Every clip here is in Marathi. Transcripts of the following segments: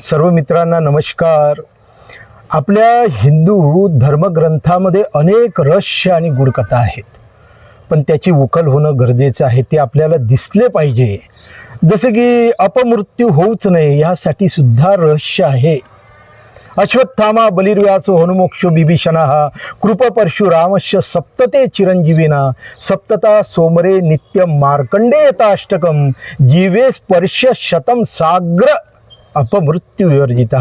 सर्व मित्रांना नमस्कार. आपल्या हिंदू धर्मग्रंथामध्ये अनेक रहस्य आणि गुढकथा आहेत. पण त्याची उकल होणं गरजेचं आहे ते आपल्याला दिसले पाहिजे. जसे की अपमृत्यू होऊच नये यासाठी सुद्धा रहस्य आहे. अश्वत्थामा बलिर्व्यासो हनुमोक्षो बिभीषणः कृप परशुरामस्य सप्तते चिरंजीविना सप्तता सोमरे नित्यं मार्कंडेयताष्टकं जीवे स्पर्श शतम साग्र अपमृत्यू विवर्जित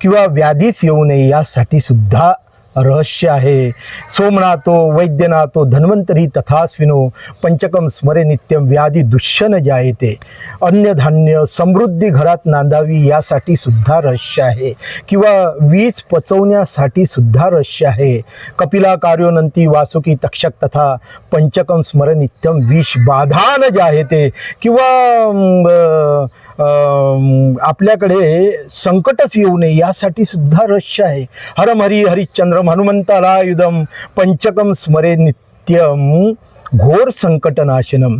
किंवा व्याधीच येऊ नये यासाठी सुद्धा रहस्य आहे. सोमनाथो वैद्यनाथो धन्वंतरी तथास्विनो पंचकम स्मरे नित्यम व्याधी दुष्यन जायते. अन्नधान्य समृद्धी घरात नांदावी यासाठी सुद्धा रहस्य आहे. किंवा वीज पचवण्यासाठी सुद्धा रहस्य आहे. कपिला कार्योनंती वासुकी तक्षक तथा पंचकम स्मरे नित्यम विष बाधान जायते. किंवा आपल्याकडे संकटच येऊ नये यासाठी सुद्धा रहस्य आहे. हर हरी हरिश्चंद्र हनुमंताला युदम पंचकम स्मरे नित्यम घोर संकटनाशनम.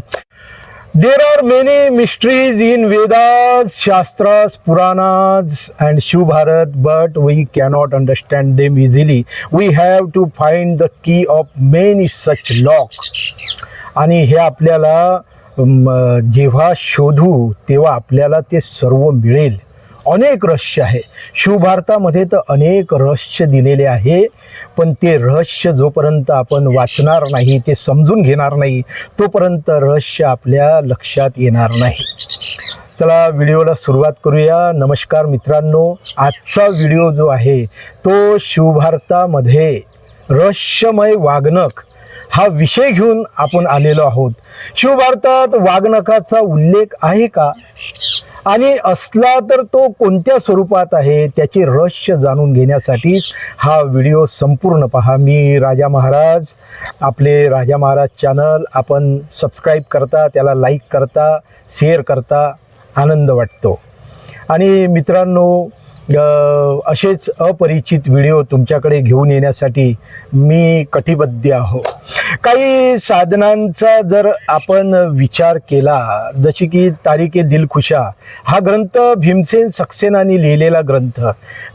There are many mysteries in Vedas Shastras Puranas and Shiva Bharat but we cannot understand them easily we have to find the key of main is such lock आणि हे आपल्याला जेव्हा शोधू तेव्हा आपल्याला ते सर्व मिळेल. अनेक रहस्य आहे. शिवभारतामध्ये तर अनेक रहस्य दिलेले आहे पण ते रहस्य जोपर्यंत आपण वाचणार नाही ते समजून घेणार नाही तोपर्यंत रहस्य आपल्या लक्षात येणार नाही. चला व्हिडिओला सुरुवात करूया. नमस्कार मित्रांनो आजचा व्हिडिओ जो आहे तो शिवभारतामध्ये रहस्यमय वागणक हा विषय घेऊन आपण आलेलो आहोत. शिवभारतात वाघनखाचा उल्लेख आहे का? आणि असला तर तो कोणत्या स्वरूपात आहे? त्याचे रहस्य जाणून घेण्यासाठीच हा व्हिडिओ संपूर्ण पहा. मी राजा महाराज आपले राजा महाराज चॅनल आपण सबस्क्राईब करता त्याला लाईक करता शेअर करता आनंद वाटतो. आणि मित्रांनो असेच अपरिचित व्हिडिओ तुमच्याकडे घेऊन येण्यासाठी मी कटिबद्ध आहो. काही साधनांचा जर आपण विचार केला जशी की तारिके दिलखुशा हा ग्रंथ भीमसेन सक्सेनाने लिहिलेला ग्रंथ.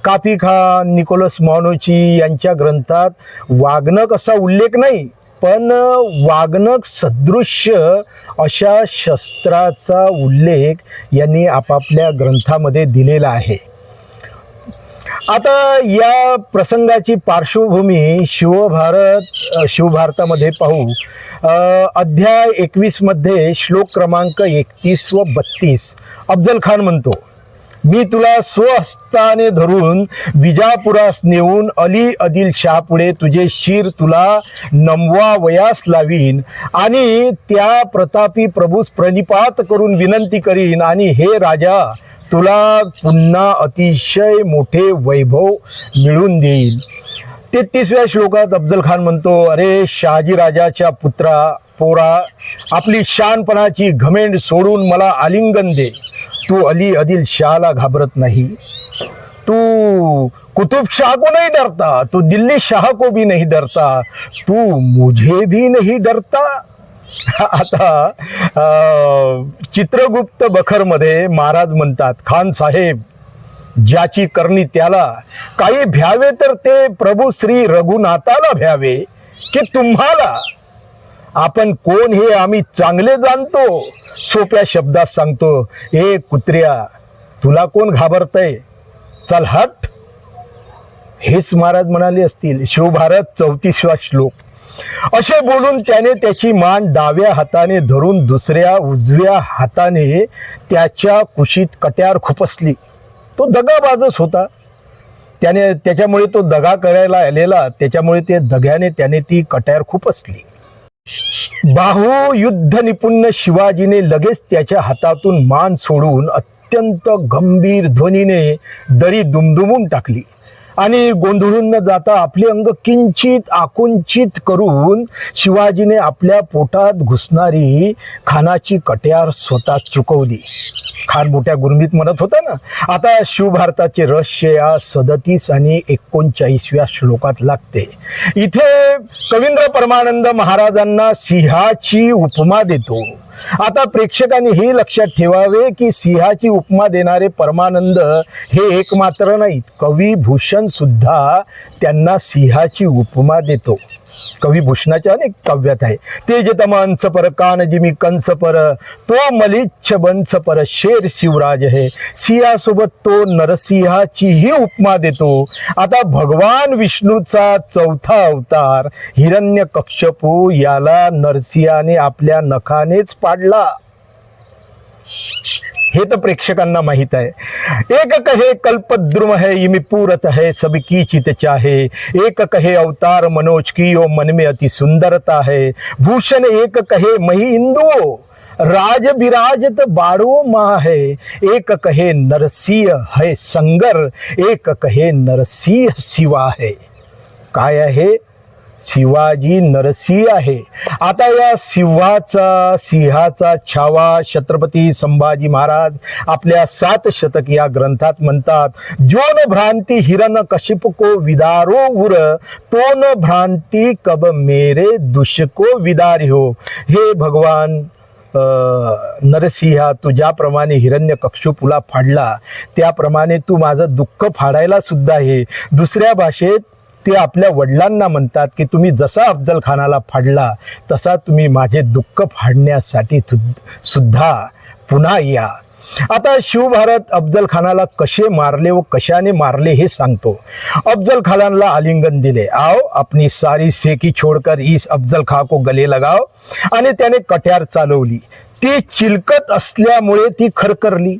काफी खान निकोलस मॉनोची यांच्या ग्रंथात वागणक असा उल्लेख नाही पण वागणक सदृश्य अशा शस्त्राचा उल्लेख यांनी आपापल्या ग्रंथामध्ये दिलेला आहे. आता या प्रसंगाची पार्श्वभूमी शिवभारत शिवभारतामध्ये पाहू. अध्याय एकवीसमध्ये श्लोक क्रमांक एकतीस व बत्तीस. अफजल खान म्हणतो मी तुला स्वहस्ताने धरून विजापुरास नेऊन अली अदिल पुढे तुझे शिर तुला नमवा वयास लावीन आणि त्या प्रतापी प्रभूस प्रणिपात करून विनंती करीन आणि हे राजा तुला पुन्हा अतिशय मोठे वैभव मिळून देईल. तेहतीसव्या श्लोकात अफजल खान म्हणतो अरे शहाजी राजाच्या पुत्रा पोरा आपली शानपणाची घमेंड सोडून मला आलिंगन दे. तू अली अदिल शहाला घाबरत नाही. तू कुतुब शाह को नहीं डरता. तू दिल्ली शाह को भी नहीं डरता. तू मुझे भी नहीं डरता. आता चित्रगुप्त बखरमध्ये महाराज म्हणतात खान साहेब ज्याची करणी त्याला काही भ्यावे तर ते प्रभू श्री रघुनाथाला भ्यावे की तुम्हाला? आपण कोण हे आम्ही चांगले जाणतो? सोप्या शब्दात सांगतो ए कुत्र्या तुला कोण घाबरतय? चल हट. हेच महाराज म्हणाले असतील शिवभारत चौतीसवा श्लोक. असे बोलून त्याने त्याची मान डाव्या हाताने धरून दुसऱ्या उजव्या हाताने त्याच्या कुशीत कट्यार खुपसली. तो दगाबाजच होता. त्याने त्याच्यामुळे तो दगा करायला आलेला त्याच्यामुळे ते दग्याने त्याने ती कट्यार खुपसली. बाहू युद्ध निपुण शिवाजीने लगेच त्याच्या हातातून मान सोडून अत्यंत गंभीर ध्वनीने दरी दुमदुमून टाकली. आणि गोंधळून न जाता आपले अंग किंचित आकुंचित करून शिवाजीने आपल्या पोटात घुसणारी खानाची कट्यार स्वतः चुकवली. खान मोठ्या गुरमीत म्हणत होता ना. आता शिवभारताचे रहस्य या सदतीस आणि एकोणचाळीसव्या श्लोकात लागते. इथे कवींद्र परमानंद महाराजांना सिंहाची उपमा देतो. आता प्रेक्षकांनी हे लक्षात ठेवावे की सिंहाची उपमा देणारे परमानंद हे एकमात्र नाहीत. कवी भूषण सुद्धा त्यांना सिंहाची उपमा देतो. कवी भूषणाच्या अनेक काव्यात आहे. ते जे तमांच पर कान जिमी कंस पर तो मलिच्छ बंस पर शेर शिवराज हे. सिंहासोबत तो नरसिंहाचीही उपमा देतो. आता भगवान विष्णूचा चौथा अवतार हिरण्य कक्षपू याला नरसिंहाने आपल्या नखानेच पाडला. हे तर प्रेक्षकांना माहित एक कहे कल्पद्रुम है, इमी पूरत है सबकी चित चाहे. एक कहे अवतार मनोज की, ओ मन में अति सुंदरता है. भूषण एक कहे मही इंदुओ, राज बिराजत बाड़ो माँ है. एक कहे नरसिंह है संगर, एक कहे नरसिंह शिवा है. काय आहे? शिवाजी नरसिंह आहे. आता या सिंहाचा सिंहाचा छावा छत्रपती संभाजी महाराज आपल्या सात शतक या ग्रंथात म्हणतात जोन भ्रांती हिरण कशिपको विदारो उर तोन भ्रांती कब मेरे दुष्को विदार्यो हो हे भगवान नरसिंहा तू ज्याप्रमाणे हिरण्य कक्षपुला फाडला. त्याप्रमाणे तू माझं दुःख फाडायला सुद्धा आहे दुसऱ्या भाषेत ते आपल्या वडिलांना म्हणतात की तुम्ही जसा अफजल खानाला फाडला तसा तुम्ही माझे दुःख फाडण्यासाठी सुद्धा पुन्हा या. आता शिवभारत अफजल खानाला कसे मारले व कशाने मारले हे सांगतो. अफजल खानाला आलिंगन दिले. आओ अपनी सारी सेकी छोडकर इस अफजल खा को गले लगाव आणि त्याने कट्यार चालवली. ती चिलकत असल्यामुळे ती खरखरली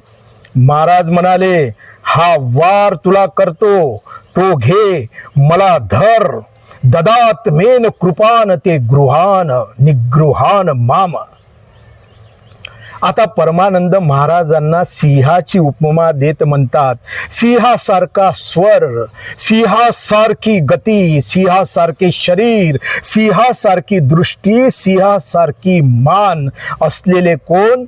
महाराज म्हणाले हा वार तुला करतो. तो घे. मला धर. ददात मेन कृपान ते गृहान निगृहान माम. आता परमानंद महाराजांना सिंहाची उपमा देत म्हणतात सिंहासारखा स्वर सिंहासारखी गती सिंहासारखे शरीर सिंहासारखी दृष्टी सिंहासारखी मान असलेले कोण?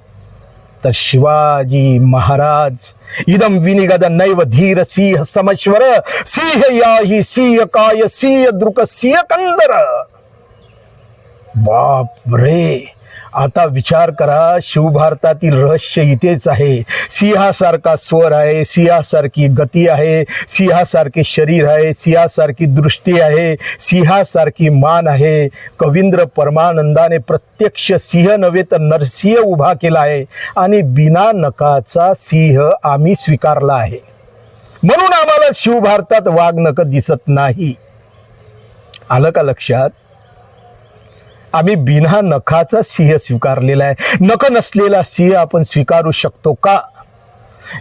तर शिवाजी महाराज इदम विनिगद नैव धीर सिंह समश्वर सिंह याही सिंह काय सिंह दृक सिंह कंदर बाप रे आता विचार करा शिवभारतातील रहस्य इथेच आहे. सिंहासारखा स्वर आहे सिंहासारखी गती आहे सिंहासारखे शरीर आहे सिंहासारखी दृष्टी आहे सिंहासारखी मान आहे. कवींद्र परमानंदाने प्रत्यक्ष सिंह नव्हे तर नरसिंह उभा केला आहे आणि बिना नकाचा सिंह आम्ही स्वीकारला आहे. म्हणून आम्हाला शिवभारतात वाघ नक दिसत नाही. आलं का लक्षात? आम्ही बिना नखाचा सिंह स्वीकारलेला आहे. नख नसलेला सिंह आपण स्वीकारू शकतो का?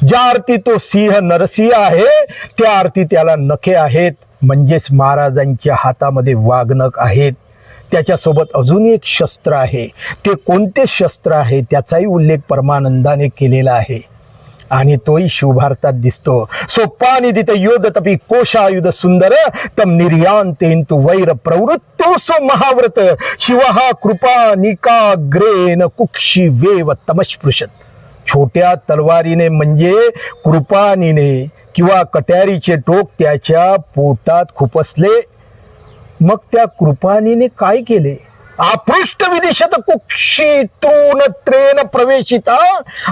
ज्या अर्थी तो सिंह नरसिंह आहे त्या अर्थी त्याला नखे आहेत. म्हणजेच महाराजांच्या हातामध्ये वाघनख आहेत. त्याच्यासोबत अजून एक शस्त्र आहे. ते कोणते शस्त्र आहे? त्याचाही उल्लेख परमानंदाने केलेला आहे. आणि तोही शिवभारतात दिसतो. सोप्पा निदित योध तपी कोशायुध सुंदर तम निर्यान तेंतु वैर प्रवृत्तो सो महाव्रत। शिवहा कृपा निकाग्रेन कुक्षी वेव तमस्पृशत। छोट्या तलवारीने म्हणजे कृपानीने किंवा कट्यारीचे टोक त्याच्या पोटात खुपसले. मग त्या कृपानीने काय केले? अपृष्ट विदिशत कुक्षी त्रेन प्रवेशिता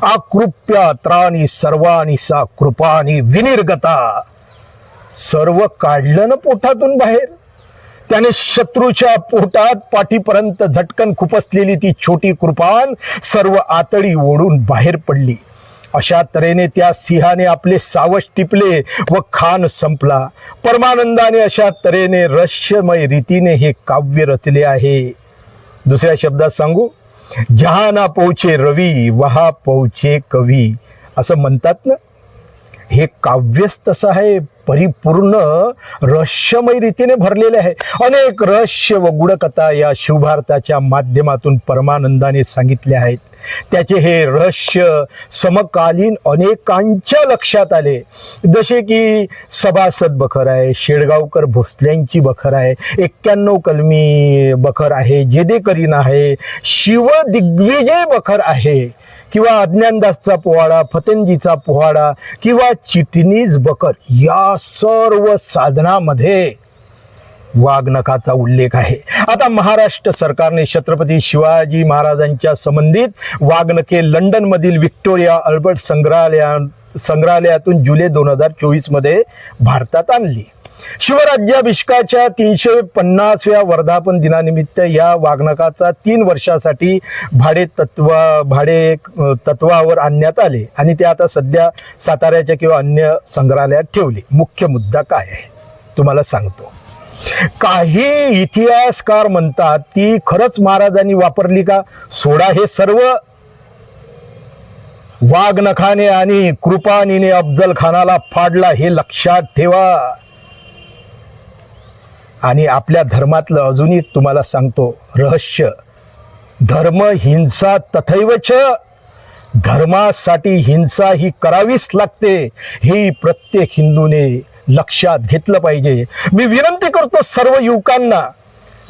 आकृप्या सर्वानी सा कृपानी विनिर्गता. सर्व काढलं ना पोटातून बाहेर? त्याने शत्रूच्या पोटात पाठीपर्यंत झटकन खुपसलेली ती छोटी कृपान सर्व आतडी ओढून बाहेर पडली. अशा तऱ्हेने त्या सिंहाने आपले सावश टिपले व खान संपला. परमानंदाने अशा तऱ्हेने रहस्यमय रीतीने हे काव्य रचले आहे. दुसऱ्या शब्दात सांगू जहा ना पोहचे रवी वहा पोहचे कवी. असं म्हणतात ना? हे काव्यच तसं आहे परिपूर्ण रहस्यमय रीतीने भरलेले आहे. अनेक रहस्य व गुढकथा या शिवभारताच्या माध्यमातून परमानंदाने सांगितले आहेत. त्याचे हे रहस्य समकालीन अनेकांच्या लक्षात आले. जसे की सभासद बखर आहे शेडगावकर भोसल्यांची बखर आहे एक्क्याण्णव कलमी बखर आहे जेदेकरीन आहे शिवदिग्विजय बखर आहे किंवा अज्ञानदासचा पोवाडा फतेंजीचा पोवाडा किंवा चिटणीस बकर या सर्व साधनामध्ये वाघनखाचा उल्लेख आहे. आता महाराष्ट्र सरकारने छत्रपती शिवाजी महाराजांच्या संबंधित वाघनखे लंडनमधील विक्टोरिया अल्बर्ट संग्रहालया संग्रहालयातून जुलै दोन हजार चोवीसमध्ये भारतात आणली. शिवराज्याभिषेकाच्या तीनशे पन्नासव्या वर्धापन दिनानिमित्त या वाघनकाचा तीन वर्षासाठी भाडे तत्वा भाडे तत्वावर आणण्यात आले आणि ते आता सध्या साताऱ्याच्या किंवा अन्य संग्रहालयात ठेवले. मुख्य मुद्दा काय आहे? तुम्हाला सांगतो. काही इतिहासकार म्हणतात ती खरंच महाराजांनी वापरली का? सोडा हे सर्व. वाघनखाने आणि कृपानीने अफजल खानाला फाडला हे लक्षात ठेवा. आणि आपल्या धर्मातलं अजून एक तुम्हाला सांगतो रहस्य. धर्म हिंसा तथैवच. धर्मासाठी हिंसा ही करावीच लागते हे प्रत्येक हिंदूने लक्षात घेतलं पाहिजे. मी विनंती करतो सर्व युवकांना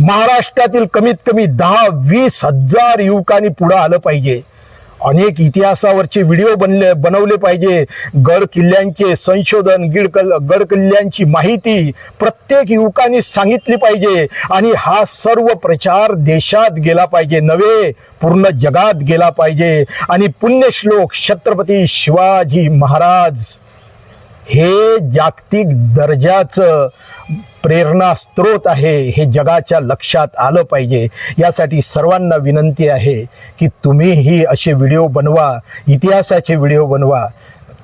महाराष्ट्रातील कमीत कमी दहा वीस हजार युवकांनी पुढं आलं पाहिजे. अनेक इतिहासावरचे व्हिडिओ बनले बनवले पाहिजे. गड किल्ल्यांचे संशोधन गिड कल गड किल्ल्यांची माहिती प्रत्येक युवकांनी सांगितली पाहिजे. आणि हा सर्व प्रचार देशात गेला पाहिजे नव्हे पूर्ण जगात गेला पाहिजे. आणि पुण्यश्लोक छत्रपती शिवाजी महाराज हे जागतिक दर्जाचं प्रेरणा स्रोत आहे हे जगाच्या लक्षात आलं पाहिजे. यासाठी सर्वांना विनंती आहे की तुम्हीही असे व्हिडिओ बनवा इतिहासाचे व्हिडिओ बनवा.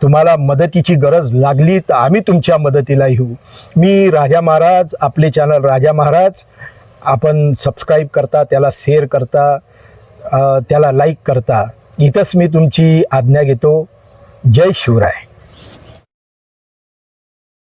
तुम्हाला मदतीची गरज लागली तर आम्ही तुमच्या मदतीला येऊ. मी राजा महाराज आपले चॅनल राजा महाराज. आपण सबस्क्राईब करता त्याला शेअर करता त्याला लाईक करता. इथंच मी तुमची आज्ञा घेतो. जय शिवराय.